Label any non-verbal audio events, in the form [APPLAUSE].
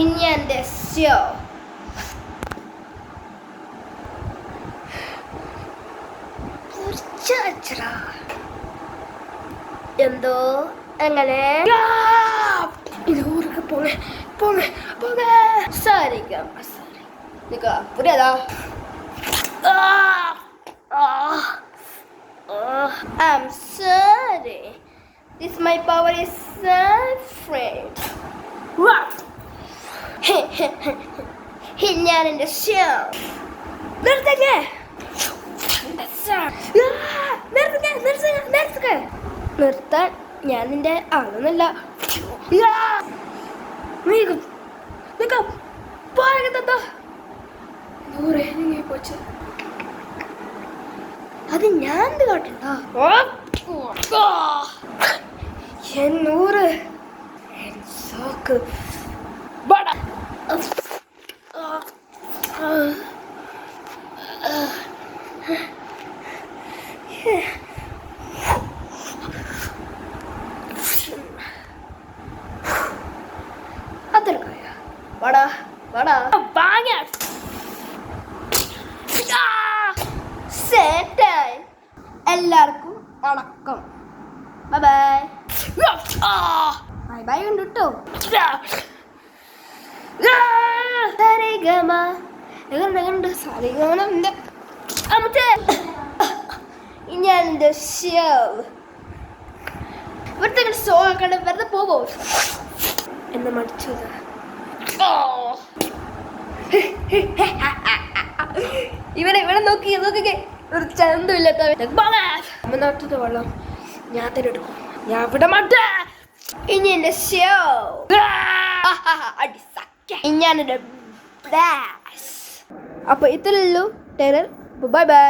ഇനി എൻ്റെ ഷോ കുറച്ചടാ എന്തോ എങ്ങനെ ഇത് ഊർക്ക് പോങ്ങ പോങ്ങ പോങ്ങ സരി ഗമ സരി നിക്ക പുതിയതാ I'm sorry. This my power is different. ഞാൻ എന്റെ നിർത്തുക നിർത്താൻ ഞാൻ നിന്റെ ആളൊന്നല്ല അത് ഞാൻ കാട്ടണ്ട എന്നൂറ് സോക്ക്. അതെടുക്കുക വടാ. വടാ വാങ്ങ സെറ്റായി എല്ലാവർക്കും വണക്കം. ബൈ ബൈ ബൈ ബൈ ഉണ്ട് കേട്ടോ സരിഗമ എങ്ങനെയുണ്ട് സരിഗമനുണ്ട് അമ്മച്ചേ ഞാൻ എന്റെ ഇവിടുത്തെ ഷോ കണ്ട് വെറുതെ പോകോ എന്ന് മടിച്ചത് [LAUGHS] ഇവനെ ഇവിടെ നോക്കി നോക്കിക്കേ ഒരു ചന്തമില്ലാത്ത നാട്ടിലെ വെള്ളം. ഞാൻ തന്നെ എടുക്കും. ഞാൻ ഇവിടെ മാറ്റാ ഇനി എന്റെ ഷോ [LAUGHS] ഇനി ഞാനെന്റെ അപ്പൊ ഇത്രയുള്ളൂ ടെറർ ബൈ ബൈ